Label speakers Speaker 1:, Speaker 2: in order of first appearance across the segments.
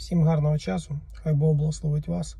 Speaker 1: Всім гарного часу, хай Бог благословить вас.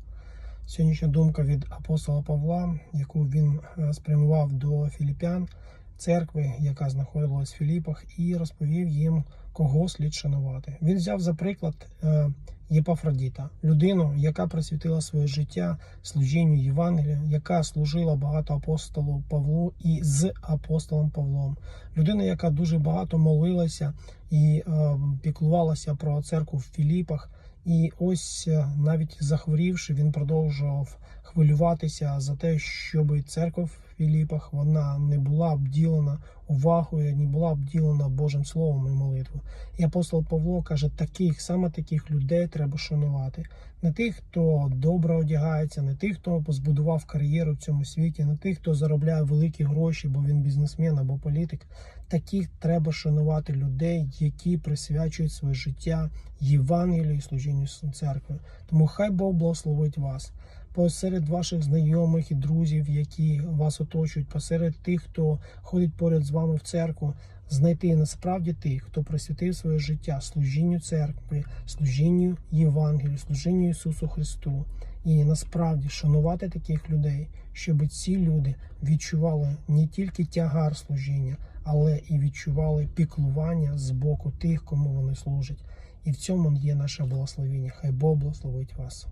Speaker 1: Сьогоднішня думка від апостола Павла, яку він е, спрямував до філіпян, церкви, яка знаходилась в Філіпах, і розповів їм, кого слід шанувати. Він взяв за приклад е, Єпафродіта, людину, яка присвятила своє життя служінню Євангелія, яка служила багато апостолу Павлу і з апостолом Павлом. Людина, яка дуже багато молилася і е, піклувалася про церкву в Філіпах. І ось е, навіть захворівши, він продовжував хвилюватися за те, щоб церква в Філіпах вона не була обділена увагою, не була обділена Божим Словом і молитвою. І апостол Павло каже, таких саме таких людей треба шанувати. Не тих, хто добре одягається, не тих, хто збудував кар'єру в цьому світі, не тих, хто заробляє великі гроші, бо він бізнесмен або політик. Таких треба шанувати людей, які присвячують своє життя Євангелію і служінню церкви. Тому хай Бог благословить вас посеред ваших знайомих і друзів, які вас оточують, посеред тих, хто ходить поряд з вами в церкву, знайти насправді тих, хто присвятив своє життя служінню церкви, служінню Євангелію, служінню Ісусу Христу. І насправді шанувати таких людей, щоб ці люди відчували не тільки тягар служіння, але і відчували піклування з боку тих, кому вони служать. І в цьому є наше благословення. Хай Бог благословить вас.